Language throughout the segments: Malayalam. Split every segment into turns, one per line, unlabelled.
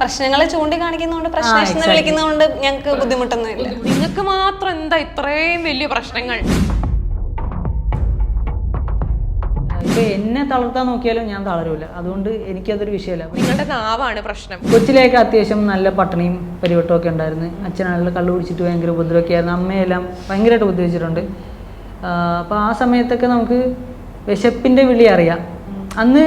പ്രശ്നങ്ങളെ ചൂണ്ടിക്കാണിക്കുന്നതുകൊണ്ട് പ്രശ്നം വിളിക്കുന്നതുകൊണ്ട് ഞങ്ങൾക്ക് ബുദ്ധിമുട്ടൊന്നും ഇല്ല.
നിങ്ങൾക്ക് മാത്രം എന്താ ഇത്രയും വലിയ പ്രശ്നങ്ങൾ?
ഇപ്പൊ എന്നെ തളർത്താൻ നോക്കിയാലും ഞാൻ തളരൂല. അതുകൊണ്ട് എനിക്കതൊരു വിഷയമല്ല
നിങ്ങളുടെ നാവാണ് പ്രശ്നം.
കൊച്ചിലേക്ക് അത്യാവശ്യം നല്ല പട്ടണിയും പരിവട്ടവും ഒക്കെ ഉണ്ടായിരുന്നു. അച്ഛനാണെങ്കിൽ കള്ളു കുടിച്ചിട്ട് ഭയങ്കര ഉപദ്രവമൊക്കെ ആയിരുന്നു. അമ്മയെല്ലാം ഭയങ്കരമായിട്ട് ഉപദ്രവിച്ചിട്ടുണ്ട്. അപ്പോൾ ആ സമയത്തൊക്കെ നമുക്ക് വിശപ്പിന്റെ വിളി അറിയാം. അന്ന്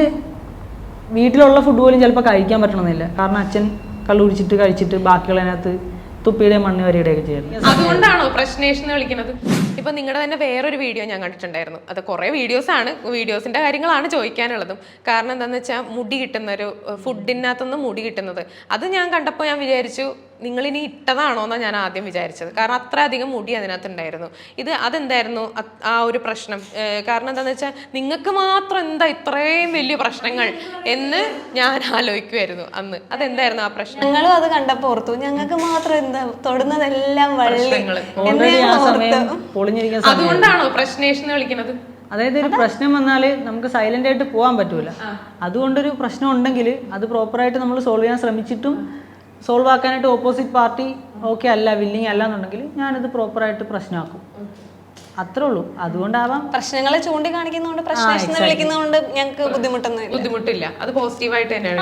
വീട്ടിലുള്ള ഫുഡ് പോലും ചിലപ്പോൾ കഴിക്കാൻ പറ്റണമെന്നില്ല. കാരണം അച്ഛൻ കള്ളു കുടിച്ചിട്ട് കഴിച്ചിട്ട് ബാക്കിയുള്ളതിനകത്ത് തുപ്പിയുടെ മണ്ണ് വരിയുടെയൊക്കെ ചെയ്യുന്നത്
അതുകൊണ്ടാണോ പ്രശ്നേഷ് വിളിക്കുന്നത് ഇപ്പൊ നിങ്ങളുടെ തന്നെ വേറൊരു വീഡിയോ ഞാൻ കണ്ടിട്ടുണ്ടായിരുന്നു. അത് കുറെ വീഡിയോസ് ആണ്. വീഡിയോസിന്റെ കാര്യങ്ങളാണ് ചോദിക്കാനുള്ളതും. കാരണം എന്താന്ന് വെച്ചാൽ മുടി കിട്ടുന്ന ഒരു ഫുഡിനകത്തുനിന്ന് മുടി കിട്ടുന്നത്. അത് ഞാൻ കണ്ടപ്പോൾ ഞാൻ വിചാരിച്ചു നിങ്ങൾ ഇനി ഇട്ടതാണോ എന്നാണ് ഞാൻ ആദ്യം വിചാരിച്ചത്. കാരണം അത്ര അധികം മുടി അതിനകത്തുണ്ടായിരുന്നു. ഇത് അതെന്തായിരുന്നു? അത് ആ ഒരു പ്രശ്നം. കാരണം എന്താന്ന് വെച്ചാൽ നിങ്ങൾക്ക് മാത്രം എന്താ ഇത്രയും വലിയ പ്രശ്നങ്ങൾ എന്ന് ഞാൻ ആലോചിക്കുമായിരുന്നു അന്ന്. അതെന്തായിരുന്നു ആ പ്രശ്നം?
ഞങ്ങളും അത് കണ്ടപ്പോൾ ഓർത്തു. ഞങ്ങൾക്ക് മാത്രം എന്താ തൊടുന്നതെല്ലാം വള്ളി
പൊളിഞ്ഞിരിക്കുന്ന
അതുകൊണ്ടാണോ വിളിക്കുന്നത്
അതായത് ഒരു പ്രശ്നം വന്നാൽ നമുക്ക് സൈലന്റ് ആയിട്ട് പോകാൻ പറ്റൂല. അതുകൊണ്ടൊരു പ്രശ്നം ഉണ്ടെങ്കിൽ അത് പ്രോപ്പറായിട്ട് നമ്മൾ സോൾവ് ചെയ്യാൻ ശ്രമിച്ചിട്ടും സോൾവ് ആക്കാനായിട്ട് ഓപ്പോസിറ്റ് പാർട്ടി ഓക്കെ അല്ല വില്ലിങ് അല്ല എന്നുണ്ടെങ്കിൽ ഞാനത് പ്രോപ്പറായിട്ട് പ്രശ്നമാക്കും. അത്രേ ഉള്ളൂ. അതുകൊണ്ടാവാം.
പ്രശ്നങ്ങളെ ചൂണ്ടിക്കാണിക്കുന്നതുകൊണ്ട് പ്രശ്നം വിളിക്കുന്നതുകൊണ്ട് ഞങ്ങൾക്ക് ബുദ്ധിമുട്ടൊന്നും
ബുദ്ധിമുട്ടില്ല. അത് പോസിറ്റീവായിട്ട് തന്നെയാണ്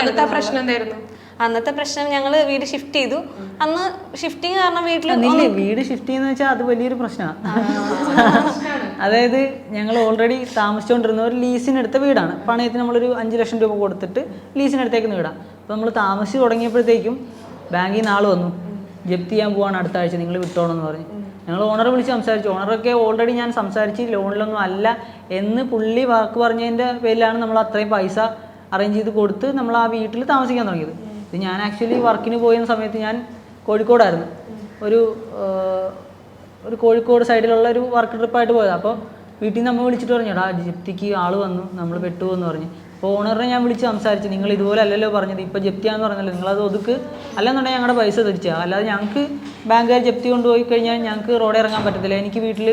അന്നത്തെ പ്രശ്നം എന്തായിരുന്നു?
അന്നത്തെ പ്രശ്നം ഞങ്ങൾ വീട് ഷിഫ്റ്റ് ചെയ്തു. അന്ന് ഷിഫ്റ്റിങ് കാരണം വീട്ടിൽ
വീട് ഷിഫ്റ്റ് ചെയ്യുന്ന വെച്ചാൽ അത് വലിയൊരു പ്രശ്നമാണ് അതായത് ഞങ്ങൾ ഓൾറെഡി താമസിച്ചുകൊണ്ടിരുന്ന ഒരു ലീസിനെടുത്ത വീടാണ്. പണയത്തിന് നമ്മളൊരു അഞ്ച് ലക്ഷം രൂപ കൊടുത്തിട്ട് ലീസിനെടുത്തേക്കുന്ന വീടാണ് അപ്പോൾ നമ്മൾ താമസിച്ച് തുടങ്ങിയപ്പോഴത്തേക്കും ബാങ്കിൽ നിന്ന് ആൾ വന്നു. ജപ്തി ചെയ്യാൻ പോവാണ് അടുത്ത ആഴ്ച നിങ്ങൾ വിട്ടോണമെന്ന് പറഞ്ഞു. ഞങ്ങൾ ഓണറെ വിളിച്ച് സംസാരിച്ചു. ഓണറൊക്കെ ഓൾറെഡി ഞാൻ സംസാരിച്ച് ലോണിലൊന്നും അല്ല എന്ന് പുള്ളി വാക്ക് പറഞ്ഞതിന്റെ പേരിലാണ് നമ്മൾ അത്രയും പൈസ അറേഞ്ച് ചെയ്ത് കൊടുത്ത് നമ്മൾ ആ വീട്ടിൽ താമസിക്കാൻ തുടങ്ങിയത്. ഇത് ഞാൻ ആക്ച്വലി വർക്കിന് പോയിരുന്ന സമയത്ത് ഞാൻ കോഴിക്കോടായിരുന്നു. ഒരു ഒരു കോഴിക്കോട് സൈഡിലുള്ള ഒരു വർക്ക് ട്രിപ്പായിട്ട് പോയത്. അപ്പോൾ വീട്ടിൽ നിന്ന് വിളിച്ചിട്ട് പറഞ്ഞു എടാ ജപ്തിക്ക് ആൾ വന്നു നമ്മൾ പെട്ടു എന്ന് പറഞ്ഞു. അപ്പോൾ ഓണറിനെ ഞാൻ വിളിച്ച് സംസാരിച്ച് നിങ്ങൾ ഇതുപോലെ അല്ലല്ലോ പറഞ്ഞത് ഇപ്പോൾ ജപ്തിയാന്ന് പറഞ്ഞല്ലോ നിങ്ങളത് ഒതുക്ക്. അല്ലെന്നുണ്ടെങ്കിൽ ഞങ്ങളുടെ പൈസ തിരിച്ചാൽ അല്ലാതെ ഞങ്ങൾക്ക് ബാങ്കുകാർ ജപ്തി കൊണ്ടുപോയി കഴിഞ്ഞാൽ ഞങ്ങൾക്ക് റോഡിൽ ഇറങ്ങാൻ പറ്റത്തില്ല. എനിക്ക് വീട്ടിൽ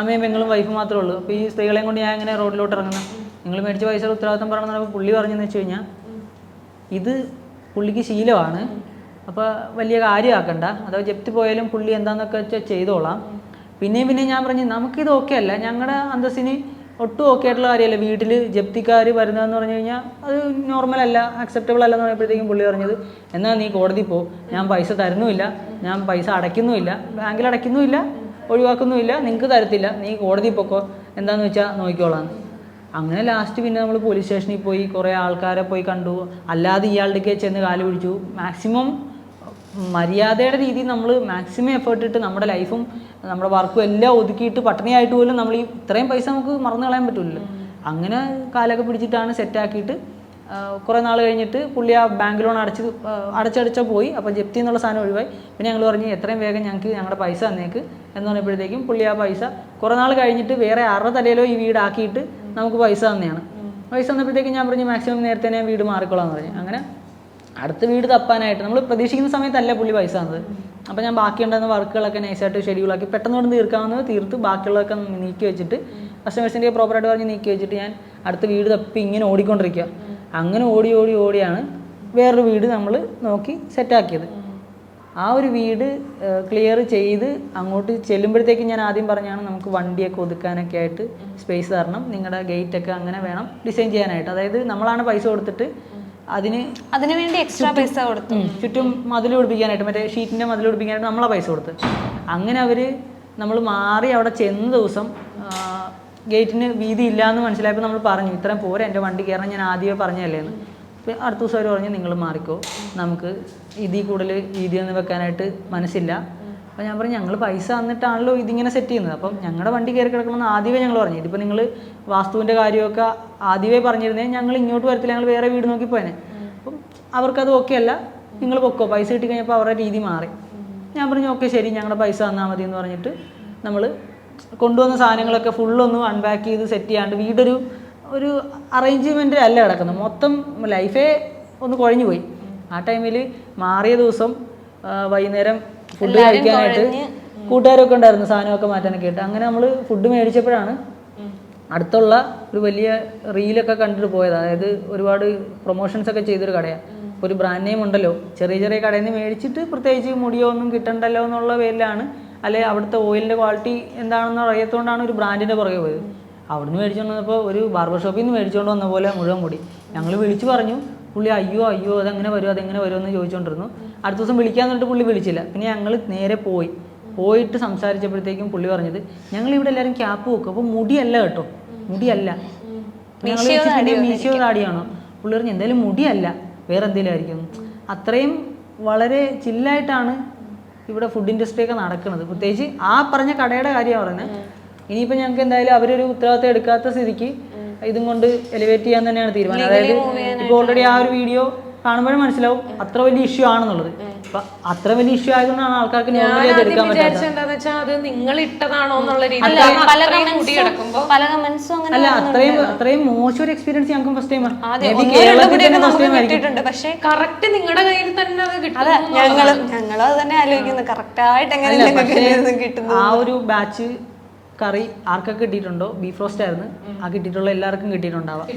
അമ്മയും പെങ്ങളും വൈഫ് മാത്രമേ ഉള്ളൂ. അപ്പോൾ ഈ സ്ത്രീകളെയും കൊണ്ട് ഞാൻ എങ്ങനെ റോഡിലോട്ട് ഇറങ്ങുന്നത് നിങ്ങൾ മേടിച്ച പൈസ ഉത്തരവാദിത്തം പറയണമെന്ന് പുള്ളി പറഞ്ഞെന്ന് വെച്ച് കഴിഞ്ഞാൽ ഇത് പുള്ളിക്ക് ശീലമാണ്. അപ്പോൾ വലിയ കാര്യമാക്കണ്ട. അഥവാ ജപ്തി പോയാലും പുള്ളി എന്താണെന്നൊക്കെ വെച്ചാൽ ചെയ്തോളാം. പിന്നെയും പിന്നെ ഞാൻ പറഞ്ഞു നമുക്കിത് ഓക്കെ അല്ല. ഞങ്ങളുടെ അന്തസ്സിന് ഒട്ടും ഓക്കെ ആയിട്ടുള്ള കാര്യമല്ല. വീട്ടിൽ ജപ്തിക്കാർ വരുന്നതെന്ന് പറഞ്ഞു കഴിഞ്ഞാൽ അത് നോർമൽ അല്ല അക്സെപ്റ്റബിൾ അല്ലെന്ന് പറഞ്ഞപ്പോഴത്തേക്കും പുള്ളി പറഞ്ഞത് എന്നാൽ നീ കോടതി പോ. ഞാൻ പൈസ തരുന്നുമില്ല. ഞാൻ പൈസ അടയ്ക്കുന്നുമില്ല. ബാങ്കിൽ അടയ്ക്കുന്നുമില്ല. ഒഴിവാക്കുന്നുമില്ല. നിങ്ങൾക്ക് തരത്തില്ല. നീ കോടതി പൊക്കോ. എന്താണെന്ന് വെച്ചാൽ നോക്കിക്കോളാം. അങ്ങനെ ലാസ്റ്റ് പിന്നെ നമ്മൾ പോലീസ് സ്റ്റേഷനിൽ പോയി കുറേ ആൾക്കാരെ പോയി കണ്ടു. അല്ലാതെ ഇയാളുടെ ചെന്ന് കാൽ പിടിച്ചു. മാക്സിമം മര്യാദയുടെ രീതിയിൽ നമ്മൾ മാക്സിമം എഫേർട്ട് ഇട്ട് നമ്മുടെ ലൈഫും നമ്മുടെ വർക്കും എല്ലാം ഒതുക്കിയിട്ട് പട്ടിണിയായിട്ട് പോലും നമ്മൾ ഈ ഇത്രയും പൈസ നമുക്ക് മറന്നു കളയാൻ പറ്റില്ലല്ലോ അങ്ങനെ കാലൊക്കെ പിടിച്ചിട്ടാണ് സെറ്റാക്കിയിട്ട് കുറേ നാൾ കഴിഞ്ഞിട്ട് പുള്ളി ആ ബാങ്ക് ലോൺ അടച്ച് അടച്ചടച്ചാൽ അടച്ചടച്ച പോയി. അപ്പോൾ ജപ്തി എന്നുള്ള സാധനം ഒഴിവായി. പിന്നെ ഞങ്ങൾ പറഞ്ഞു എത്രയും വേഗം ഞങ്ങൾക്ക് ഞങ്ങളുടെ പൈസ തന്നേക്ക്. എന്ന് പറഞ്ഞപ്പോഴത്തേക്കും പുള്ളി ആ പൈസ കുറേ നാൾ കഴിഞ്ഞിട്ട് വേറെ ആരുടെ തലയിലോ ഈ വീടാക്കിയിട്ട് നമുക്ക് പൈസ തന്നെയാണ്. പൈസ തന്നപ്പോഴത്തേക്കും ഞാൻ പറഞ്ഞു മാക്സിമം നേരത്തെ ഞാൻ വീട് മാറിക്കോളാം എന്ന് പറഞ്ഞു. അങ്ങനെ അടുത്ത വീട് തപ്പാനായിട്ട് നമ്മൾ പ്രതീക്ഷിക്കുന്ന സമയത്തല്ല പുള്ളി പൈസ തന്നത്. അപ്പോൾ ഞാൻ ബാക്കിയുണ്ടായിരുന്ന വർക്കുകളൊക്കെ നൈസായിട്ട് ഷെഡ്യൂളാക്കി പെട്ടെന്ന് കൊണ്ട് തീർക്കാവുന്നത് തീർത്ത് ബാക്കിയുള്ളതൊക്കെ നീക്കി വെച്ചിട്ട് കസ്റ്റമേഴ്സിന്റെ പ്രോപ്പറായിട്ട് പറഞ്ഞ് നീക്കി വെച്ചിട്ട് ഞാൻ അടുത്ത വീട് തപ്പി ഇങ്ങനെ ഓടിക്കൊണ്ടിരിക്കുക. അങ്ങനെ ഓടി ഓടി ഓടിയാണ് വേറൊരു വീട് നമ്മൾ നോക്കി സെറ്റാക്കിയത് ആ ഒരു വീട് ക്ലിയർ ചെയ്ത് അങ്ങോട്ട് ചെല്ലുമ്പോഴത്തേക്ക് ഞാൻ ആദ്യം പറഞ്ഞാണ് നമുക്ക് വണ്ടിയൊക്കെ ഒതുക്കാനൊക്കെ ആയിട്ട് സ്പേസ് തരണം. നിങ്ങളുടെ ഗേറ്റ് ഒക്കെ അങ്ങനെ വേണം ഡിസൈൻ ചെയ്യാനായിട്ട്. അതായത് നമ്മളാണ് പൈസ കൊടുത്തിട്ട് അതിന്
വേണ്ടി എക്സ്ട്രാ പൈസ കൊടുത്തു.
ചുറ്റും മതിൽ പിടിപ്പിക്കാനായിട്ട് മറ്റേ ഷീറ്റിന്റെ മതിൽ പിടിപ്പിക്കാനായിട്ട് നമ്മളെ പൈസ കൊടുത്ത്. അങ്ങനെ അവർ നമ്മൾ മാറി അവിടെ ചെന്ന ദിവസം ഗേറ്റിന് വീതി ഇല്ല എന്ന് മനസ്സിലായപ്പോൾ നമ്മൾ പറഞ്ഞു ഇത്രയും പോരെ എന്റെ വണ്ടി കയറണം ഞാൻ ആദ്യമേ പറഞ്ഞതല്ലേ എന്ന് അപ്പോൾ അടുത്ത ദിവസം അവർ പറഞ്ഞു നിങ്ങൾ മാറിക്കോ. നമുക്ക് ഇതിൽ കൂടുതൽ വീതിയൊന്നും വെക്കാനായിട്ട് മനസ്സില്ല. അപ്പോൾ ഞാൻ പറഞ്ഞു ഞങ്ങൾ പൈസ തന്നിട്ടാണല്ലോ ഇതിങ്ങനെ സെറ്റ് ചെയ്യുന്നത്. അപ്പം ഞങ്ങളുടെ വണ്ടി കയറി കിടക്കണമെന്ന് ആദ്യമേ ഞങ്ങൾ പറഞ്ഞു. ഇതിപ്പോൾ നിങ്ങൾ വാസ്തുവിന്റെ കാര്യമൊക്കെ ആദ്യമേ പറഞ്ഞിരുന്നേ ഞങ്ങൾ ഇങ്ങോട്ട് വരത്തില്ല ഞങ്ങൾ വേറെ വീട് നോക്കി പോയനെ. അപ്പം അവർക്കത് ഓക്കെ അല്ല. നിങ്ങൾ പൊക്കോ. പൈസ കിട്ടി കഴിഞ്ഞപ്പോൾ അവരുടെ രീതി മാറി. ഞാൻ പറഞ്ഞു ഓക്കെ ശരി. ഞങ്ങളുടെ പൈസ തന്നാൽ മതി എന്ന് പറഞ്ഞിട്ട് നമ്മൾ കൊണ്ടുവന്ന സാധനങ്ങളൊക്കെ ഫുള്ളൊന്ന് അൺപാക്ക് ചെയ്ത് സെറ്റ് ചെയ്യാണ്ട് വീടൊരു ഒരു അറേഞ്ച്മെന്റ് അല്ല കിടക്കുന്നത് മൊത്തം ലൈഫേ ഒന്ന് കുഴഞ്ഞു പോയി. ആ ടൈമിൽ മാറിയ ദിവസം വൈകുന്നേരം ഫുഡ് കഴിക്കാനായിട്ട് കൂട്ടുകാരൊക്കെ ഉണ്ടായിരുന്നു സാധനമൊക്കെ മാറ്റാനൊക്കെ ആയിട്ട്. അങ്ങനെ നമ്മൾ ഫുഡ് മേടിച്ചപ്പോഴാണ് അടുത്തുള്ള ഒരു വലിയ റീലൊക്കെ കണ്ടിട്ട് പോയത്. അതായത് ഒരുപാട് പ്രൊമോഷൻസ് ഒക്കെ ചെയ്തൊരു കടയാണ് ഒരു ബ്രാൻഡ് നെയിം ഉണ്ടല്ലോ. ചെറിയ ചെറിയ കടയിൽ നിന്ന് മേടിച്ചിട്ട് പ്രത്യേകിച്ച് മുടിയോ ഒന്നും കിട്ടണ്ടല്ലോ എന്നുള്ള പേരിലാണ്. അല്ലെ അവിടുത്തെ ഓയിലിന്റെ ക്വാളിറ്റി എന്താണെന്ന് അറിയാത്തതുകൊണ്ടാണ് ഒരു ബ്രാൻഡിന്റെ പുറകെ പോയത്. അവിടുന്ന് മേടിച്ചുകൊണ്ട് വന്നപ്പോൾ ഒരു ബാർബർ ഷോപ്പിൽ നിന്ന് മേടിച്ചുകൊണ്ട് വന്ന പോലെ മുഴുവൻ മുടി. ഞങ്ങൾ വിളിച്ചു പറഞ്ഞു പുള്ളി അയ്യോ അയ്യോ അതെങ്ങനെ വരും അതെങ്ങനെ വരുമോ എന്ന് ചോദിച്ചുകൊണ്ടിരുന്നു അടുത്ത ദിവസം വിളിക്കാൻ പറഞ്ഞിട്ട് പുള്ളി വിളിച്ചില്ല. പിന്നെ ഞങ്ങൾ നേരെ പോയി. പോയിട്ട് സംസാരിച്ചപ്പോഴത്തേക്കും പുള്ളി പറഞ്ഞത് ഞങ്ങൾ ഇവിടെ എല്ലാവരും ക്യാപ്പ് വെക്കും അപ്പോൾ മുടിയല്ല കേട്ടോ മുടിയല്ല. ഞങ്ങൾ മീശോ താടിയാണോ? പുള്ളി പറഞ്ഞു എന്തായാലും മുടിയല്ല വേറെ എന്തെങ്കിലും ആയിരിക്കും. അത്രയും വളരെ ചില്ലായിട്ടാണ് ഇവിടെ ഫുഡ് ഇൻഡസ്ട്രി ഒക്കെ നടക്കുന്നത്. പ്രത്യേകിച്ച് ആ പറഞ്ഞ കടയുടെ കാര്യമാണ് പറയുന്നത്. ഇനിയിപ്പോൾ ഞങ്ങൾക്ക് എന്തായാലും അവരൊരു ഉത്തരവാദിത്തം എടുക്കാത്ത സ്ഥിതിക്ക് ഇതും കൊണ്ട് എലിവേറ്റ് ചെയ്യാൻ തന്നെയാണ് തീരുമാനം. അതായത് ഇപ്പോൾ ഓൾറെഡി ആ ഒരു വീഡിയോ കാണുമ്പോഴും മനസ്സിലാവും അത്ര വലിയ ഇഷ്യൂ ആണെന്നുള്ളത്. അപ്പൊ അത്ര വലിയ ഇഷ്യൂ ആയതുകൊണ്ടാണ് ആൾക്കാർക്ക് നോർമലി അത് പറ്റാത്തത്.
എന്താന്ന് വെച്ചാൽ അത് നിങ്ങൾ ഇട്ടതാണോ എന്നുള്ള
അല്ല
അത്രയും
അത്രയും അത്രയും മോശം ഒരു എക്സ്പീരിയൻസ് ഞങ്ങൾക്ക് ഫസ്റ്റ് ടൈം
പക്ഷേ
കറക്റ്റ് നിങ്ങളുടെ കയ്യിൽ തന്നെ അത് കിട്ടും
അതെ ഞങ്ങൾ ഞങ്ങളും അത് തന്നെ കറക്റ്റ് ആയിട്ട് എങ്ങനെ
ആ ഒരു ബാച്ച് കറി ആർക്കൊക്കെ കിട്ടിയിട്ടുണ്ടോ? ബീഫ് റോസ്റ്റ് ആയിരുന്നു ആ കിട്ടിയിട്ടുള്ള എല്ലാവർക്കും കിട്ടിയിട്ടുണ്ടാവാം.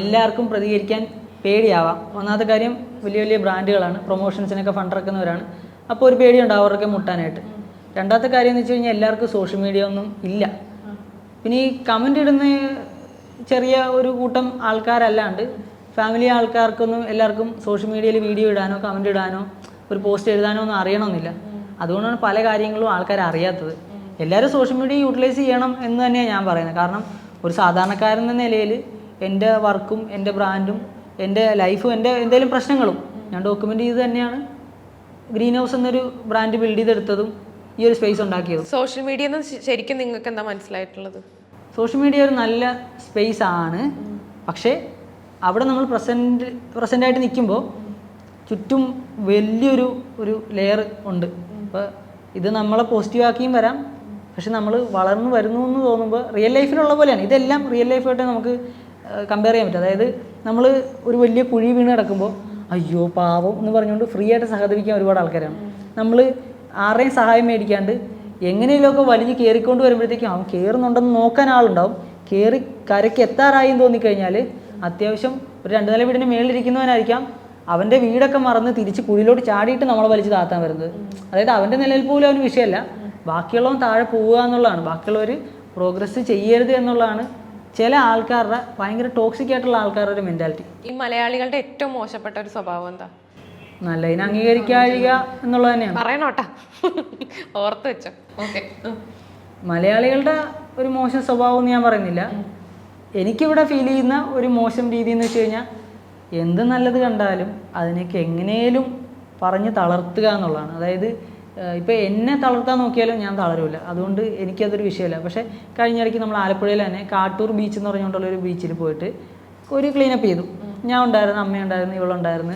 എല്ലാവർക്കും പ്രതികരിക്കാൻ പേടിയാവാം. ഒന്നാമത്തെ കാര്യം വലിയ വലിയ ബ്രാൻഡുകളാണ്. പ്രൊമോഷൻസിനൊക്കെ ഫണ്ട് ഇറക്കുന്നവരാണ്. അപ്പോൾ ഒരു പേടിയുണ്ടാവും അവരൊക്കെ മുട്ടാനായിട്ട്. രണ്ടാമത്തെ കാര്യം എന്ന് വെച്ച് കഴിഞ്ഞാൽ എല്ലാവർക്കും സോഷ്യൽ മീഡിയ ഒന്നും ഇല്ല. പിന്നെ ഈ കമന്റ് ഇടുന്ന ചെറിയ ഒരു കൂട്ടം ആൾക്കാരല്ലാണ്ട് ഫാമിലി ആൾക്കാർക്കൊന്നും എല്ലാവർക്കും സോഷ്യൽ മീഡിയയിൽ വീഡിയോ ഇടാനോ കമന്റ് ഇടാനോ ഒരു പോസ്റ്റ് എഴുതാനോ ഒന്നും അറിയണമെന്നില്ല അതുകൊണ്ടാണ് പല കാര്യങ്ങളും ആൾക്കാർ അറിയാത്തത് എല്ലാവരും സോഷ്യൽ മീഡിയ യൂട്ടിലൈസ് ചെയ്യണം എന്ന് തന്നെയാണ് ഞാൻ പറയുന്നത്. കാരണം ഒരു സാധാരണക്കാരൻ എന്ന നിലയിൽ എന്റെ വർക്കും എന്റെ ബ്രാൻഡും എന്റെ ലൈഫും എന്റെ എന്തെങ്കിലും പ്രശ്നങ്ങളും ഞാൻ ഡോക്യുമെന്റ് ചെയ്ത് തന്നെയാണ് ഗ്രീൻ ഹൗസ് എന്നൊരു ബ്രാൻഡ് ബിൽഡ് ചെയ്തെടുത്തതും ഈ ഒരു സ്പേസ് ഉണ്ടാക്കിയതും.
സോഷ്യൽ മീഡിയ എന്ന് ശരിക്കും നിങ്ങൾക്ക് എന്താ മനസ്സിലായിട്ടുള്ളത്?
സോഷ്യൽ മീഡിയ ഒരു നല്ല സ്പേസ് ആണ്. പക്ഷേ അവിടെ നമ്മൾ പ്രസന്റ് ആയിട്ട് നിൽക്കുമ്പോൾ ചുറ്റും വലിയൊരു ഒരു ലെയർ ഉണ്ട്. അപ്പോൾ ഇത് നമ്മളെ പോസിറ്റീവ് ആക്കിയും വരാം പക്ഷെ നമ്മൾ വളർന്നു വരുന്നു എന്ന് തോന്നുമ്പോൾ റിയൽ ലൈഫിലുള്ള പോലെയാണ്. ഇതെല്ലാം റിയൽ ലൈഫായിട്ട് നമുക്ക് കമ്പയർ ചെയ്യാൻ പറ്റും. അതായത് നമ്മൾ ഒരു വലിയ കുഴി വീണ് കിടക്കുമ്പോൾ അയ്യോ പാവം എന്ന് പറഞ്ഞുകൊണ്ട് ഫ്രീ ആയിട്ട് സഹകരിക്കാൻ ഒരുപാട് ആൾക്കാരാണ്. നമ്മൾ ആരുടെയും സഹായം മേടിക്കാണ്ട് എങ്ങനെയെങ്കിലുമൊക്കെ വലിഞ്ഞ് കയറിക്കൊണ്ട് വരുമ്പോഴത്തേക്കും അവൻ കയറുന്നുണ്ടെന്ന് നോക്കാൻ ആളുണ്ടാവും. കയറി കരയ്ക്ക് എത്താറായി എന്ന് തോന്നിക്കഴിഞ്ഞാൽ അത്യാവശ്യം ഒരു രണ്ട് നില വീടിന്റെ മേളിലിരിക്കുന്നവനായിരിക്കാം. അവന്റെ വീടൊക്കെ മറന്ന് തിരിച്ച് കുഴിയിലോട്ട് ചാടിയിട്ട് നമ്മളെ വലിച്ച് താത്താൻ വരുന്നത്. അതായത് അവന്റെ നിലയിൽ പോലും അവന് വിഷയമല്ല. ബാക്കിയുള്ളവൻ താഴെ പോവുക എന്നുള്ളതാണ്. ബാക്കിയുള്ളവർ പ്രോഗ്രസ് ചെയ്യരുത് എന്നുള്ളതാണ്. ചില ആൾക്കാരുടെ ഭയങ്കര ടോക്സിക് ആയിട്ടുള്ള ആൾക്കാരുടെ ഒരു മെന്റാലിറ്റി
ഈ മലയാളികളുടെ ഏറ്റവും മോശപ്പെട്ട ഒരു സ്വഭാവം എന്താ?
നല്ലതിനെ അംഗീകരിക്കാഴിക എന്നുള്ളത് തന്നെയാണ്.
പറയണോട്ടാ. ഓർത്ത് വെച്ചോ. ഓക്കെ
മലയാളികളുടെ ഒരു മോശം സ്വഭാവം എന്ന് ഞാൻ പറയുന്നില്ല. എനിക്കിവിടെ ഫീൽ ചെയ്യുന്ന ഒരു മോശം രീതി എന്ന് വെച്ച് കഴിഞ്ഞാൽ എന്ത് നല്ലത് കണ്ടാലും അതിനൊക്കെ എങ്ങനെയും പറഞ്ഞ് തളർത്തുക എന്നുള്ളതാണ്. അതായത് ഇപ്പോൾ എന്നെ തളർത്താൻ നോക്കിയാലും ഞാൻ തളരൂല. അതുകൊണ്ട് എനിക്കതൊരു വിഷയമല്ല പക്ഷേ കഴിഞ്ഞ ഇടയ്ക്ക് നമ്മൾ ആലപ്പുഴയിൽ തന്നെ കാട്ടൂർ ബീച്ച് എന്ന് പറഞ്ഞുകൊണ്ടുള്ള ഒരു ബീച്ചിൽ പോയിട്ട് ഒരു ക്ലീനപ്പ് ചെയ്തു. ഞാൻ ഉണ്ടായിരുന്നു അമ്മയുണ്ടായിരുന്നു ഇവളുണ്ടായിരുന്നു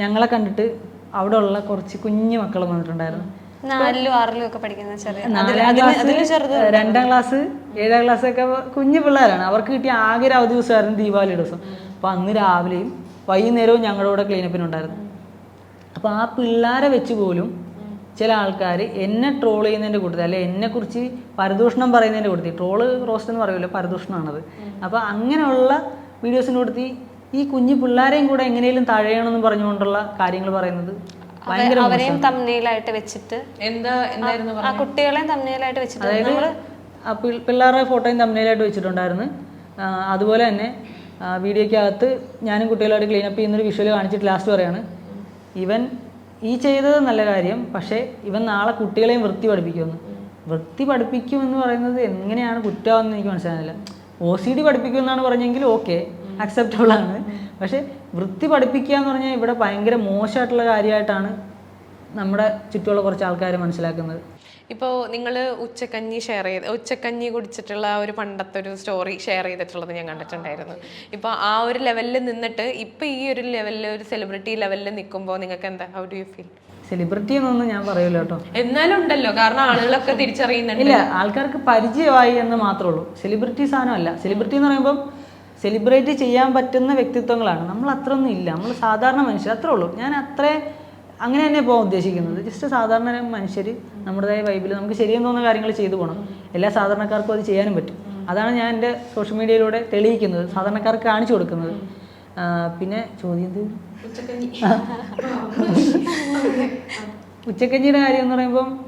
ഞങ്ങളെ കണ്ടിട്ട് അവിടെ ഉള്ള കുറച്ച് കുഞ്ഞു മക്കൾ വന്നിട്ടുണ്ടായിരുന്നു. രണ്ടാം ക്ലാസ് ഏഴാം ക്ലാസ് ഒക്കെ കുഞ്ഞു പിള്ളേരാണ്. അവർക്ക് കിട്ടിയ ആകെ ഒരു അവധി ദിവസമായിരുന്നു ദീപാവലി ദിവസം. അപ്പൊ അന്ന് രാവിലെയും വൈകുന്നേരവും ഞങ്ങളുടെ കൂടെ ക്ലീനപ്പിനുണ്ടായിരുന്നു അപ്പോൾ ആ പിള്ളേരെ വെച്ച് പോലും ചില ആൾക്കാർ എന്നെ ട്രോൾ ചെയ്യുന്നതിന്റെ കൂട്ടത്തിൽ അല്ലെ എന്നെക്കുറിച്ച് പരദൂഷണം പറയുന്നതിന്റെ കൂട്ടത്തിൽ ട്രോൾ റോസ്റ്റ് എന്ന് പറയുമല്ലോ പരദൂഷണമാണത്. അപ്പോൾ അങ്ങനെയുള്ള വീഡിയോസിന്റെ കൂട്ടത്തിൽ ഈ കുഞ്ഞു പിള്ളേരെയും കൂടെ എങ്ങനെയും തഴയണമെന്ന് പറഞ്ഞുകൊണ്ടുള്ള കാര്യങ്ങൾ പറയുന്നത്
അവരെയും വെച്ചിട്ട്
എന്താ എന്തായിരുന്നു
കുട്ടികളെയും വെച്ചിട്ട്
അതായത് പിള്ളേരുടെ ഫോട്ടോയും തമ്മിലായിട്ട് വെച്ചിട്ടുണ്ടായിരുന്നു. അതുപോലെ തന്നെ വീഡിയോയ്ക്കകത്ത് ഞാനും കുട്ടികളായിട്ട് ക്ലീനപ്പ് ചെയ്യുന്നൊരു വിഷ്വൽ കാണിച്ചിട്ട് ലാസ്റ്റ് പറയാണ്. ഇവൻ ഈ ചെയ്തത് നല്ല കാര്യം പക്ഷേ ഇവൻ നാളെ കുട്ടികളെയും വൃത്തി പഠിപ്പിക്കുമെന്ന്. വൃത്തി പഠിപ്പിക്കുമെന്ന് പറയുന്നത് എങ്ങനെയാണ് കുറ്റമാണെന്ന് എനിക്ക് മനസ്സിലാകുന്നില്ല ഒ സി ഡി പഠിപ്പിക്കുമെന്നാണ് പറഞ്ഞെങ്കിൽ ഓക്കെ അക്സെപ്റ്റബിൾ ആണ്. പക്ഷേ വൃത്തി പഠിപ്പിക്കുക എന്ന് പറഞ്ഞാൽ ഇവിടെ ഭയങ്കര മോശമായിട്ടുള്ള കാര്യമായിട്ടാണ് നമ്മുടെ ചുറ്റുമുള്ള കുറച്ച് ആൾക്കാർ മനസ്സിലാക്കുന്നത്.
ഇപ്പോൾ നിങ്ങൾ ഉച്ചക്കഞ്ഞി ഷെയർ ചെയ്ത് ഉച്ചക്കഞ്ഞി കുടിച്ചിട്ടുള്ള ആ ഒരു പണ്ടത്തെ ഒരു സ്റ്റോറി ഷെയർ ചെയ്തിട്ടുള്ളത് ഞാൻ കണ്ടിട്ടുണ്ടായിരുന്നു. ഇപ്പോൾ ആ ഒരു ലെവലിൽ നിന്നിട്ട് ഇപ്പോൾ ഈ ഒരു ലെവലിൽ ഒരു സെലിബ്രിറ്റി ലെവലിൽ നിൽക്കുമ്പോൾ നിങ്ങൾക്ക് എന്താ? How do you feel
celebrity എന്നൊന്നും ഞാൻ പറയൂല കേട്ടോ.
എന്നാലും ഉണ്ടല്ലോ കാരണം ആളുകളൊക്കെ തിരിച്ചറിയുന്നുണ്ട്.
ഇല്ല ആൾക്കാർക്ക് പരിചയമായി എന്ന് മാത്രമേ ഉള്ളൂ. സെലിബ്രിറ്റി സാധനമല്ല സെലിബ്രിറ്റി എന്ന് പറയുമ്പോൾ സെലിബ്രേറ്റ് ചെയ്യാൻ പറ്റുന്ന വ്യക്തിത്വങ്ങളാണ്. നമ്മൾ അത്രയൊന്നും ഇല്ല. നമ്മൾ സാധാരണ മനുഷ്യർ അത്രേ ഉള്ളൂ. ഞാൻ അത്ര അങ്ങനെ തന്നെ പോകാൻ ഉദ്ദേശിക്കുന്നത്. ജസ്റ്റ് സാധാരണ മനുഷ്യർ നമ്മുടേതായ വൈബിൽ നമുക്ക് ശരിയെന്ന് തോന്നുന്ന കാര്യങ്ങൾ ചെയ്തു പോകണം എല്ലാ സാധാരണക്കാർക്കും അത് ചെയ്യാനും പറ്റും. അതാണ് ഞാൻ എന്റെ സോഷ്യൽ മീഡിയയിലൂടെ തെളിയിക്കുന്നത്. സാധാരണക്കാർക്ക് കാണിച്ചു കൊടുക്കുന്നത്. പിന്നെ ചോദ്യം എന്ത്? ഉച്ചക്കഞ്ഞിയുടെ കാര്യം എന്ന് പറയുമ്പം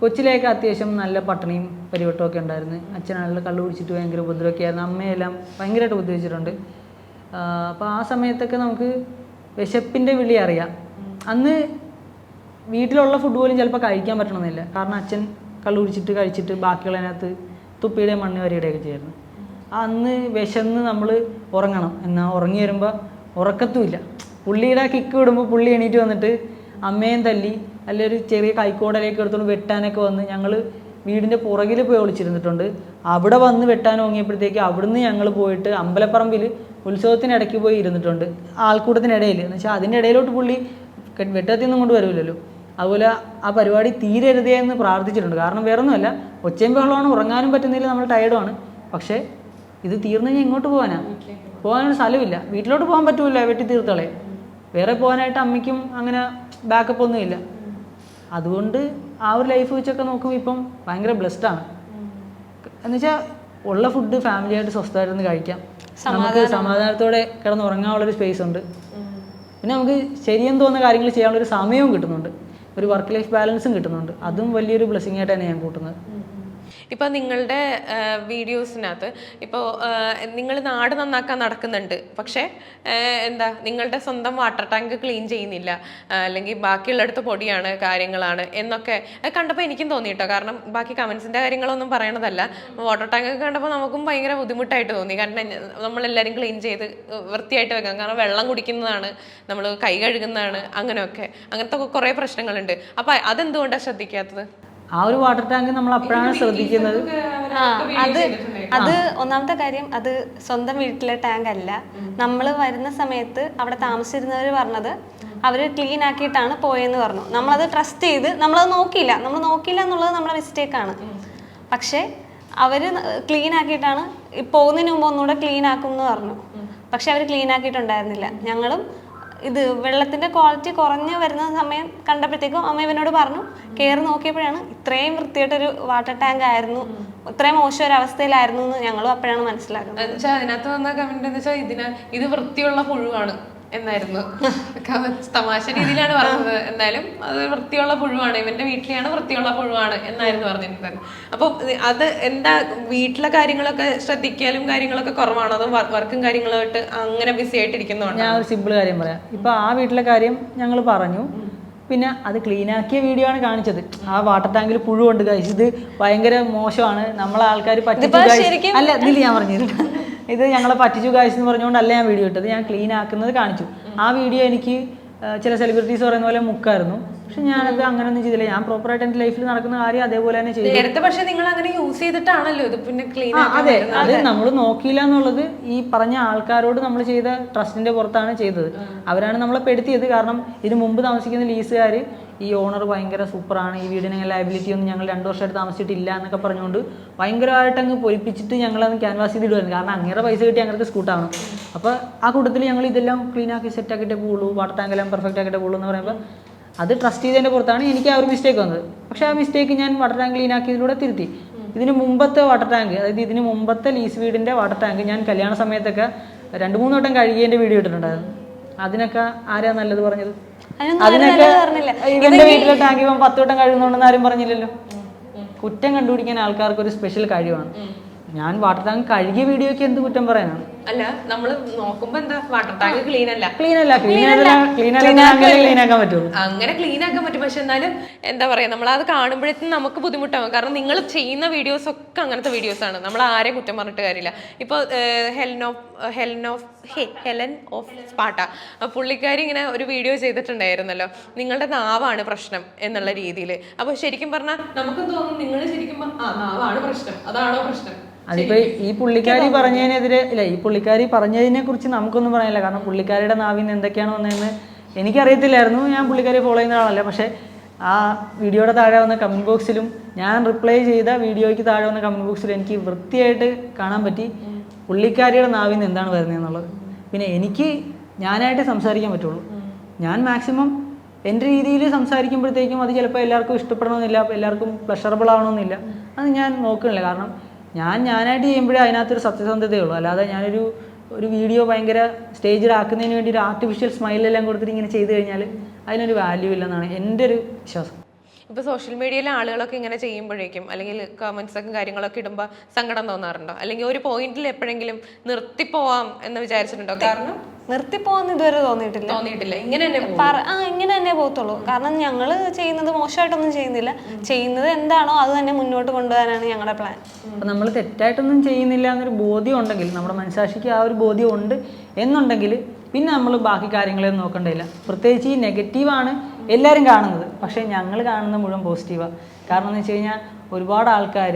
കൊച്ചിലേക്ക് അത്യാവശ്യം നല്ല പട്ടിണിയും പരിവട്ടമൊക്കെ ഉണ്ടായിരുന്നു. അച്ഛനാണെങ്കിൽ കള്ളു കുടിച്ചിട്ട് ഭയങ്കര ഉപദ്രവമൊക്കെ ആയിരുന്നു. അമ്മയെല്ലാം ഭയങ്കരമായിട്ട് ഉപദ്രവിച്ചിട്ടുണ്ട്. അപ്പോൾ ആ സമയത്തൊക്കെ നമുക്ക് വിശപ്പിന്റെ വിളി അറിയാം. അന്ന് വീട്ടിലുള്ള ഫുഡ് പോലും ചിലപ്പോൾ കഴിക്കാൻ പറ്റണമെന്നില്ല. കാരണം അച്ഛൻ കള്ളു കുടിച്ചിട്ട് കഴിച്ചിട്ട് ബാക്കിയുള്ളതിനകത്ത് തുപ്പിയുടെ മണ്ണ് വരിയുടെയൊക്കെ ചെയ്യുന്നു. അന്ന് വിശന്ന് നമ്മൾ ഉറങ്ങണം. എന്നാൽ ഉറങ്ങി വരുമ്പോൾ ഉറക്കത്തുമില്ല. പുള്ളിയുടെ കിക്ക് വിടുമ്പോൾ പുള്ളി എണീറ്റ് വന്നിട്ട് അമ്മയും തല്ലി അല്ലെ ഒരു ചെറിയ കൈക്കോടലേക്ക് എടുത്തുകൊണ്ട് വെട്ടാനൊക്കെ വന്ന് ഞങ്ങൾ വീടിന്റെ പുറകിൽ പോയി ഒളിച്ചിരുന്നിട്ടുണ്ട്. അവിടെ വന്ന് വെട്ടാൻ ഓങ്ങിയപ്പോഴത്തേക്ക് അവിടുന്ന് ഞങ്ങൾ പോയിട്ട് അമ്പലപ്പറമ്പിൽ ഉത്സവത്തിനിടയ്ക്ക് പോയി ഇരുന്നിട്ടുണ്ട്. ആൾക്കൂട്ടത്തിനിടയിൽ എന്ന് വെച്ചാൽ അതിന്റെ ഇടയിലോട്ട് പുള്ളി വെട്ടത്തിൽ നിന്നും കൊണ്ട് വരുമല്ലോ അതുപോലെ ആ പരിപാടി തീരരുതേ എന്ന് പ്രാർത്ഥിച്ചിട്ടുണ്ട്. കാരണം വേറൊന്നുമല്ല ഒച്ചയും ബഹളമാണ് ഉറങ്ങാനും പറ്റുന്നില്ല നമ്മൾ ടയർഡുമാണ് പക്ഷേ ഇത് തീർന്നു കഴിഞ്ഞാൽ ഇങ്ങോട്ട് പോകാനാ? പോകാനൊരു സ്ഥലമില്ല. വീട്ടിലോട്ട് പോകാൻ പറ്റുമല്ലോ വെട്ടി തീർത്തോളെ വേറെ പോകാനായിട്ട് അമ്മയ്ക്കും അങ്ങനെ ബാക്കപ്പ് ഒന്നുമില്ല. അതുകൊണ്ട് ആ ഒരു ലൈഫ് വെച്ചൊക്കെ നോക്കുമ്പോൾ ഇപ്പം ഭയങ്കര ബ്ലെസ്ഡാണ് എന്നുവെച്ചാൽ ഉള്ള ഫുഡ് ഫാമിലിയായിട്ട് സ്വസ്ഥമായിട്ടൊന്ന് കഴിക്കാം. നമുക്ക് സമാധാനത്തോടെ കിടന്ന് ഉറങ്ങാനുള്ളൊരു സ്പേസ് ഉണ്ട്. പിന്നെ നമുക്ക് ശരിയെന്ന് തോന്നുന്ന കാര്യങ്ങൾ ചെയ്യാനുള്ളൊരു സമയവും കിട്ടുന്നുണ്ട്. ഒരു വർക്ക് ലൈഫ് ബാലൻസും കിട്ടുന്നുണ്ട്. അതും വലിയൊരു ബ്ലെസ്സിങ് ആയിട്ടാണ് ഞാൻ കൂട്ടുന്നത്.
ഇപ്പൊ നിങ്ങളുടെ വീഡിയോസിനകത്ത് ഇപ്പോൾ നിങ്ങൾ നാട് നന്നാക്കാൻ നടക്കുന്നുണ്ട്. പക്ഷേ എന്താ നിങ്ങളുടെ സ്വന്തം വാട്ടർ ടാങ്ക് ക്ലീൻ ചെയ്യുന്നില്ല. അല്ലെങ്കിൽ ബാക്കിയുള്ളടുത്ത് പൊടിയാണ് കാര്യങ്ങളാണ് എന്നൊക്കെ കണ്ടപ്പോൾ എനിക്കും തോന്നി കേട്ടോ കാരണം ബാക്കി കമൻസിന്റെ കാര്യങ്ങളൊന്നും പറയണതല്ല. വാട്ടർ ടാങ്ക് ഒക്കെ കണ്ടപ്പോൾ നമുക്കും ഭയങ്കര ബുദ്ധിമുട്ടായിട്ട് തോന്നി. കാരണം നമ്മളെല്ലാവരും ക്ലീൻ ചെയ്ത് വൃത്തിയായിട്ട് വെക്കാം. കാരണം വെള്ളം കുടിക്കുന്നതാണ് നമ്മൾ കൈ കഴുകുന്നതാണ് അങ്ങനെയൊക്കെ. അങ്ങനത്തെ കുറേ പ്രശ്നങ്ങളുണ്ട്. അപ്പം അതെന്തുകൊണ്ടാണ് ശ്രദ്ധിക്കാത്തത്?
ആ ഒരു വാട്ടർ ടാങ്ക് നമ്മൾ അപ്പോഴാണ് ശ്രദ്ധിക്കുന്നത്.
അത് അത് ഒന്നാമത്തെ കാര്യം അത് സ്വന്തം വീട്ടിലെ ടാങ്ക് അല്ല. നമ്മൾ വരുന്ന സമയത്ത് അവിടെ താമസിച്ചിരുന്നവർ പറഞ്ഞത് അവർ ക്ലീൻ ആക്കിയിട്ടാണ് പോയെന്ന് പറഞ്ഞു. നമ്മളത് ട്രസ്റ്റ് ചെയ്ത് നമ്മളത് നോക്കിയില്ല. നമ്മൾ നോക്കിയില്ല എന്നുള്ളത് നമ്മുടെ മിസ്റ്റേക്കാണ് പക്ഷേ അവർ ക്ലീൻ ആക്കിയിട്ടാണ് പോകുന്നതിന് മുമ്പ് ഒന്നുകൂടെ ക്ലീൻ ആക്കും എന്ന് പറഞ്ഞു. പക്ഷെ അവർ ക്ലീൻ ആക്കിയിട്ടുണ്ടായിരുന്നില്ല. ഞങ്ങളും ഇത് വെള്ളത്തിന്റെ ക്വാളിറ്റി കുറഞ്ഞു വരുന്ന സമയം കണ്ടപ്പോഴത്തേക്കും അമ്മ ഇവനോട് പറഞ്ഞു കയറി നോക്കിയപ്പോഴാണ് ഇത്രയും വൃത്തിയായിട്ടൊരു വാട്ടർ ടാങ്ക് ആയിരുന്നു. ഇത്രയും മോശം ഒരു അവസ്ഥയിലായിരുന്നു എന്ന് ഞങ്ങളും അപ്പോഴാണ് മനസ്സിലാക്കുന്നത്.
അതിനകത്ത് വന്ന കമന്റ് എന്ന് വെച്ചാൽ ഇതിന് ഇത് വൃത്തിയുള്ള പുഴുവാണ്. എന്നായിരുന്നു. തമാശ രീതിയിലാണ് പറഞ്ഞത്. എന്നാലും അത് വൃത്തിയുള്ള പുഴുവാണ്. ഇവന്റെ വീട്ടിലെയാണ് വൃത്തിയുള്ള പുഴുവാണ് എന്നായിരുന്നു പറഞ്ഞിരുന്നത്. അപ്പൊ അത് എന്താ വീട്ടിലെ കാര്യങ്ങളൊക്കെ ശ്രദ്ധിക്കലും കാര്യങ്ങളൊക്കെ കുറവാണോ? അതോ വർക്കും കാര്യങ്ങളുമായിട്ട് അങ്ങനെ ബിസി ആയിട്ടിരിക്കുന്നതാണ്
ഞാൻ ഒരു സിമ്പിൾ കാര്യം പറയാം. ഇപ്പൊ ആ വീട്ടിലെ കാര്യം ഞങ്ങൾ പറഞ്ഞു. പിന്നെ അത് ക്ലീൻ ആക്കിയ വീഡിയോ ആണ് കാണിച്ചത്. ആ വാട്ടർ ടാങ്കിൽ പുഴുണ്ട് ഗൈസ് ഇത് ഭയങ്കര മോശമാണ്. നമ്മളെ ആൾക്കാർ പറ്റിച്ചു.
ശരിക്കും-
അല്ല ഇതിൽ ഞാൻ പറഞ്ഞിരുന്നു ഇത് ഞങ്ങളെ പറ്റിച്ചു കാശ് എന്ന് പറഞ്ഞുകൊണ്ടല്ല ഞാൻ വീഡിയോ ഇട്ടത്. ഞാൻ ക്ലീൻ ആക്കുന്നത് കാണിച്ചു. ആ വീഡിയോ എനിക്ക് ചില സെലിബ്രിറ്റീസ് പറയുന്ന പോലെ മുക്കായിരുന്നു. പക്ഷെ ഞാനത് അങ്ങനെയൊന്നും ചെയ്തില്ല. ഞാൻ പ്രോപ്പർ ആയിട്ട് എന്റെ ലൈഫിൽ നടക്കുന്ന കാര്യം അതേപോലെ തന്നെ ചെയ്തു.
നേരത്തെ പക്ഷെ നിങ്ങൾ അങ്ങനെ യൂസ് ചെയ്തിട്ടാണല്ലോ ഇത് പിന്നെ ക്ലീൻ
അതെ. അത് നമ്മൾ നോക്കിയില്ല എന്നുള്ളത് ഈ പറഞ്ഞ ആൾക്കാരോട് നമ്മൾ ചെയ്ത ട്രസ്റ്റിന്റെ പുറത്താണ് ചെയ്തത്. അവരാണ് നമ്മളെ പെടുത്തിയത്. കാരണം ഇതിന് മുമ്പ് താമസിക്കുന്ന ലീസുകാർ ഈ ഓണർ ഭയങ്കര സൂപ്പറാണ്. ഈ വീടിന് ലയബിലിറ്റി ഒന്നും ഞങ്ങൾ രണ്ടു വർഷമായിട്ട് താമസിച്ചിട്ടില്ല എന്നൊക്കെ പറഞ്ഞുകൊണ്ട് ഭയങ്കരമായിട്ട് അങ്ങ് പൊലിപ്പിച്ചിട്ട് ഞങ്ങളത് ക്യാൻവാസ് ചെയ്തിടുമായിരുന്നു കാരണം അങ്ങേറെ പൈസ കിട്ടി അങ്ങനത്തെ സ്കൂട്ടാണ് അപ്പോൾ ആ കൂട്ടത്തിൽ ഞങ്ങൾ ഇതെല്ലാം ക്ലീൻ ആക്കി സെറ്റ് ആക്കിയിട്ടേ പോകുള്ളൂ വാട്ടർ ടാങ്ക് എല്ലാം പെർഫെക്റ്റ് ആക്കിയിട്ടേ പോകുള്ളൂ എന്ന് പറയുമ്പോൾ അത് ട്രസ്റ്റ് ചെയ്തതിന്റെ പുറത്താണ് എനിക്ക് ആ ഒരു മിസ്റ്റേക്ക് വന്നത്. പക്ഷേ ആ മിസ്റ്റേക്ക് ഞാൻ വാട്ടർ ടാങ്ക് ക്ലീൻ ആക്കിയതിലൂടെ തിരുത്തി. ഇതിന് മുമ്പത്തെ വാട്ടർ ടാങ്ക് അതായത് ഇതിന് മുമ്പത്തെ ലീസ് വീടിന്റെ വാട്ടർ ടാങ്ക് ഞാൻ കല്യാണ സമയത്തൊക്കെ രണ്ട് മൂന്ന് വട്ടം കഴുകിയതിന്റെ വീഡിയോ ഇട്ടിട്ടുണ്ടായിരുന്നു. അതിനൊക്കെ ആരാ നല്ലത് പറഞ്ഞത്?
പറഞ്ഞില്ല.
ഇവന്റെ വീട്ടിലെ ടാങ്ക് ഇവൻ പത്ത് വട്ടം കഴിയുന്നുണ്ടെന്ന് ആരും പറഞ്ഞില്ലല്ലോ. കുറ്റം കണ്ടുപിടിക്കാൻ ആൾക്കാർക്ക് ഒരു സ്പെഷ്യൽ കഴിവാണ്. ഞാൻ വാട്ടർ ടാങ്ക് കഴുകിയ വീഡിയോക്ക് എന്ത് കുറ്റം പറയാനാണ്?
അല്ല നമ്മൾ നോക്കുമ്പോ എന്താ വാട്ടർ ടാങ്ക് ക്ലീൻ അല്ല.
ക്ലീൻ അല്ല ക്ലീൻ ആക്കാൻ പറ്റും.
അങ്ങനെ ക്ലീൻ ആക്കാൻ പറ്റും. പക്ഷെ എന്നാലും എന്താ പറയാ നമ്മൾ അത് കാണുമ്പോഴത്തേക്കും നമുക്ക് ബുദ്ധിമുട്ടാവും. കാരണം നിങ്ങൾ ചെയ്യുന്ന വീഡിയോസ് ഒക്കെ അങ്ങനത്തെ വീഡിയോസ് ആണ്. നമ്മൾ ആരെയും കുറ്റം പറഞ്ഞിട്ട് കാര്യമില്ല. ഇപ്പൊ Helen of Helen of Sparta പുള്ളിക്കാരി ഇങ്ങനെ ഒരു വീഡിയോ ചെയ്തിട്ടുണ്ടായിരുന്നല്ലോ. നിങ്ങളുടെ നാവാണ് പ്രശ്നം എന്നുള്ള രീതിയിൽ അപ്പൊ ശരിക്കും പറഞ്ഞാൽ നമുക്ക് തോന്നും നിങ്ങൾ ശരിക്കും ആ നാവാണ് പ്രശ്നം. അതാണോ പ്രശ്നം?
അതിപ്പോ ഈ പുള്ളിക്കാരി പറഞ്ഞതിനെതിരെ ഇല്ല ഈ പുള്ളിക്കാരി പറഞ്ഞതിനെ കുറിച്ച് നമുക്കൊന്നും പറയാനില്ല. കാരണം പുള്ളിക്കാരിയുടെ നാവിന് എന്തൊക്കെയാണ് വന്നതെന്ന് എനിക്കറിയത്തില്ലായിരുന്നു. ഞാൻ പുള്ളിക്കാരി ഫോളോ ചെയ്യുന്ന ആളല്ല. പക്ഷേ ആ വീഡിയോയുടെ താഴെ വന്ന കമന്റ് ബോക്സിലും ഞാൻ റിപ്ലൈ ചെയ്ത വീഡിയോയ്ക്ക് താഴെ വന്ന കമന്റ് ബോക്സിലും എനിക്ക് വൃത്തിയായിട്ട് കാണാൻ പറ്റി. പുള്ളിക്കാരിയുടെ നാവിന് എന്താണ് വരുന്നതെന്നുള്ളത്. പിന്നെ എനിക്ക് ഞാനായിട്ട് സംസാരിക്കാൻ പറ്റുള്ളൂ. ഞാൻ മാക്സിമം എന്റെ രീതിയിൽ സംസാരിക്കുമ്പോഴത്തേക്കും അത് ചിലപ്പോൾ എല്ലാവർക്കും ഇഷ്ടപ്പെടണമെന്നില്ല എല്ലാവർക്കും പ്ലഷറബിൾ ആവണമെന്നില്ല. അത് ഞാൻ നോക്കുന്നില്ല. കാരണം ഞാൻ ഞാനായിട്ട് ചെയ്യുമ്പോഴേ അതിനകത്തൊരു സത്യസന്ധതയുള്ളൂ അല്ലാതെ ഞാനൊരു ഒരു വീഡിയോ ഭയങ്കര സ്റ്റേജിലാക്കുന്നതിന് വേണ്ടി ഒരു ആർട്ടിഫിഷ്യൽ സ്മൈലെല്ലാം കൊടുത്തിട്ട് ഇങ്ങനെ ചെയ്തു കഴിഞ്ഞാൽ അതിനൊരു വാല്യൂ ഇല്ലെന്നാണ് എന്റെ ഒരു വിശ്വാസം.
ഇപ്പൊ സോഷ്യൽ മീഡിയയിലെ ആളുകളൊക്കെ ഇങ്ങനെ ചെയ്യുമ്പോഴേക്കും അല്ലെങ്കിൽ കമന്റ്സ് ഒക്കെ കാര്യങ്ങളൊക്കെ ഇടുമ്പോൾ സങ്കടം തോന്നാറുണ്ടോ? അല്ലെങ്കിൽ ഒരു പോയിന്റിൽ എപ്പോഴെങ്കിലും നിർത്തിപ്പോവാം എന്ന് വിചാരിച്ചിട്ടുണ്ടോ? കാരണം
നിർത്തിപ്പോവാന്ന് ഇതുവരെ തോന്നിയിട്ടില്ല.
തോന്നിയിട്ടില്ല. ഇങ്ങനെ തന്നെ
ആ ഇങ്ങനെ തന്നെ പോകത്തുള്ളൂ കാരണം ഞങ്ങൾ ചെയ്യുന്നത് മോശമായിട്ടൊന്നും ചെയ്യുന്നില്ല. ചെയ്യുന്നത് എന്താണോ അത് തന്നെ മുന്നോട്ട് കൊണ്ടുപോകാനാണ് ഞങ്ങളുടെ പ്ലാൻ
അപ്പം നമ്മൾ തെറ്റായിട്ടൊന്നും ചെയ്യുന്നില്ല എന്നൊരു ബോധ്യം ഉണ്ടെങ്കിൽ നമ്മുടെ മനസാക്ഷിക്ക് ആ ഒരു ബോധ്യം ഉണ്ട് എന്നുണ്ടെങ്കിൽ പിന്നെ നമ്മൾ ബാക്കി കാര്യങ്ങളെ നോക്കേണ്ടതില്ല പ്രത്യേകിച്ച് ഈ നെഗറ്റീവാണ് എല്ലാവരും കാണുന്നത്. പക്ഷേ ഞങ്ങൾ കാണുന്ന മുഴുവൻ പോസിറ്റീവാണ് കാരണം എന്ന് വെച്ച് കഴിഞ്ഞാൽ ഒരുപാട് ആൾക്കാർ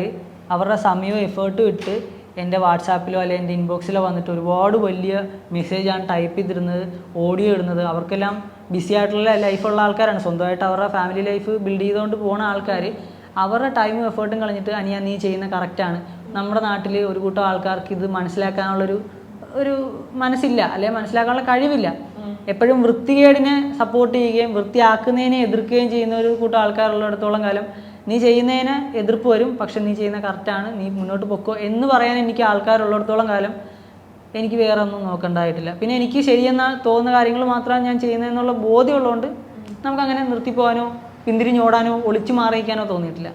അവരുടെ സമയവും എഫേർട്ടും ഇട്ട് എന്റെ വാട്സാപ്പിലോ അല്ലെങ്കിൽ എന്റെ ഇൻബോക്സിലോ വന്നിട്ട് ഒരുപാട് വലിയ മെസ്സേജാണ് ടൈപ്പ് ചെയ്തിരുന്നത് ഓഡിയോ ഇടുന്നത്. അവർക്കെല്ലാം ബിസി ആയിട്ടുള്ള ലൈഫുള്ള ആൾക്കാരാണ്. സ്വന്തമായിട്ട് അവരുടെ ഫാമിലി ലൈഫ് ബിൽഡ് ചെയ്തുകൊണ്ട് പോകുന്ന ആൾക്കാർ അവരുടെ ടൈമും എഫേർട്ടും കളഞ്ഞിട്ട് അനിയാ നീ ചെയ്യുന്ന കറക്റ്റാണ് നമ്മുടെ നാട്ടിൽ ഒരു കൂട്ടം ആൾക്കാർക്ക് ഇത് മനസ്സിലാക്കാനുള്ളൊരു ഒരു മനസ്സില്ല അല്ലെങ്കിൽ മനസ്സിലാക്കാനുള്ള കഴിവില്ല. എപ്പോഴും വൃത്തികേടിനെ സപ്പോർട്ട് ചെയ്യുകയും വൃത്തിയാക്കുന്നതിനെ എതിർക്കുകയും ചെയ്യുന്ന ഒരു കൂട്ടം ആൾക്കാരുള്ളിടത്തോളം കാലം നീ ചെയ്യുന്നതിന് എതിർപ്പ് വരും പക്ഷെ നീ ചെയ്യുന്ന കറക്റ്റാണ് നീ മുന്നോട്ട് പൊക്കോ എന്ന് പറയാൻ എനിക്ക് ആൾക്കാരുള്ളിടത്തോളം കാലം എനിക്ക് വേറെ ഒന്നും നോക്കണ്ടായിട്ടില്ല. പിന്നെ എനിക്ക് ശരിയെന്ന തോന്നുന്ന കാര്യങ്ങൾ മാത്രമാണ് ഞാൻ ചെയ്യുന്നതെന്നുള്ള ബോധ്യമുള്ളതുകൊണ്ട് നമുക്കങ്ങനെ നിർത്തിപ്പോകാനോ പിന്തിരിഞ്ഞോടാനോ ഒളിച്ചു മാറിയിക്കാനോ തോന്നിയിട്ടില്ല.